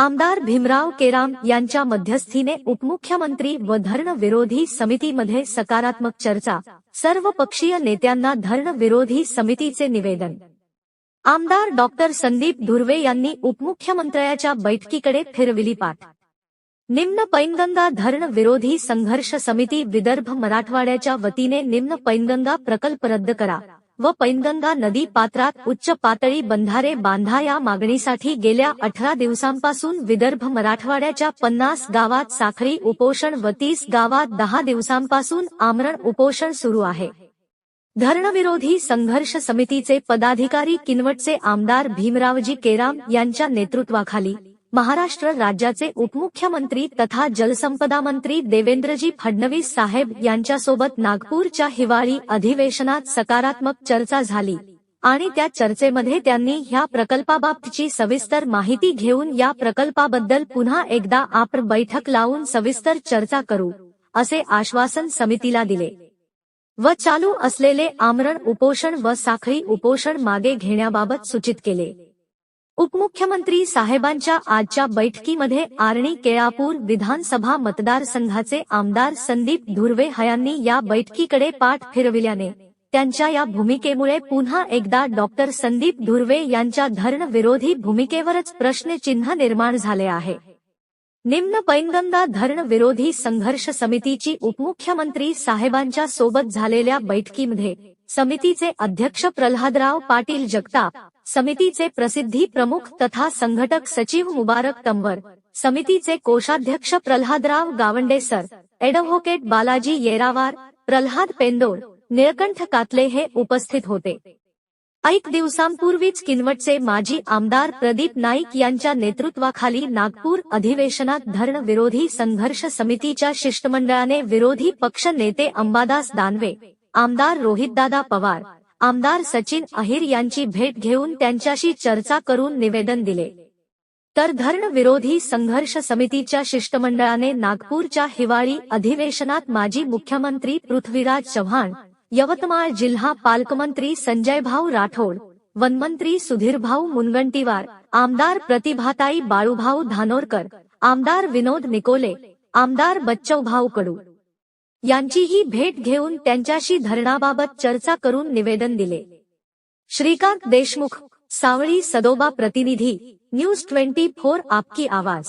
आमदार भीमराव केराम यांच्या मध्यस्थीने उपमुख्यमंत्री व धरण विरोधी समितीमध्ये सकारात्मक चर्चा. सर्व पक्षीय नेत्यांना धरण विरोधी समितीचे निवेदन. आमदार डॉक्टर संदीप धुर्वे यांनी उपमुख्यमंत्र्याच्या बैठकीकडे फिरविली पाठ. निम्न पैनगंगा धरण विरोधी संघर्ष समिती विदर्भ मराठवाड्याच्या वतीने निम्न पैनगंगा प्रकल्प रद्द करा. व पैनगंगा नदी पात्रात उच्च पातळी बंधारे बांधा या मागणीसाठी गेल्या अठरा दिवसांपासून विदर्भ मराठवाड्याच्या पन्नास गावात साखळी उपोषण व तीस गावात दहा दिवसांपासून आमरण उपोषण सुरू आहे. धरणविरोधी संघर्ष समितीचे पदाधिकारी किनवटचे आमदार भीमरावजी केराम यांच्या नेतृत्वाखाली महाराष्ट्र राज्याचे उपमुख्यमंत्री तथा जलसंपदा मंत्री देवेंद्रजी फडणवीस साहेब यांच्यासोबत नागपूरच्या हिवाळी अधिवेशनात सकारात्मक चर्चा झाली. आणि त्या चर्चेमध्ये त्यांनी ह्या प्रकल्पाबाबतची सविस्तर माहिती घेऊन या प्रकल्पाबद्दल पुन्हा एकदा आपण बैठक लावून सविस्तर चर्चा करू असे आश्वासन समितीला दिले. व चालू असलेले आमरण उपोषण व साखळी उपोषण मागे घेण्याबाबत सूचित केले. उपमुख्यमंत्री साहेबांच्या आजच्या बैठकीमध्ये आर्णी केळापूर विधानसभा मतदारसंघाचे आमदार संदीप धुर्वे हयांनी या बैठकीकडे पाठ फिरविल्याने त्यांच्या या भूमिकेमुळे पुन्हा एकदा डॉक्टर संदीप धुर्वे यांच्या धरण विरोधी भूमिकेवरच प्रश्नचिन्ह निर्माण झाले आहे. निम्न पैनगंगा धरण विरोधी संघर्ष समितीची उपमुख्यमंत्री साहेबांच्या सोबत झालेल्या बैठकीमध्ये समितीचे अध्यक्ष प्रल्हादराव पाटील जगताप समितीचे प्रसिद्धी प्रमुख तथा संघटक सचिव मुबारक तंवर समितीचे कोषाध्यक्ष प्रल्हादराव गावंडे सर एडव्होकेट बालाजी येरावार प्रल्हाद पेंदोर निळकंठ कातले हे उपस्थित होते. ऐक दिवसांपूर्वीच किनवटचे माजी आमदार प्रदीप नाईक यांच्या नेतृत्वाखाली नागपूर अधिवेशनात धरण विरोधी संघर्ष समितीच्या शिष्टमंडळाने विरोधी पक्ष नेते अंबादास दानवे आमदार रोहितदादा पवार आमदार सचिन अहिर यांची भेट घेऊन त्यांच्याशी चर्चा करून निवेदन दिले. तर धरण विरोधी संघर्ष समितीच्या शिष्टमंडळाने नागपूरच्या हिवाळी अधिवेशनात माजी मुख्यमंत्री पृथ्वीराज चव्हाण यवतमाळ जिल्हा पालकमंत्री संजयभाऊ राठोड वनमंत्री सुधीरभाऊ मुनगंटीवार आमदार प्रतिभाताई बाळूभाऊ धानोरकर आमदार विनोद निकोले आमदार बच्चवभाऊ कडू यांचीही भेट घेऊन त्यांच्याशी धरणाबाबत चर्चा करून निवेदन दिले. श्रीकांत देशमुख सावळी सदोबा प्रतिनिधी न्यूज ट्वेंटी फोर आपकी आवाज.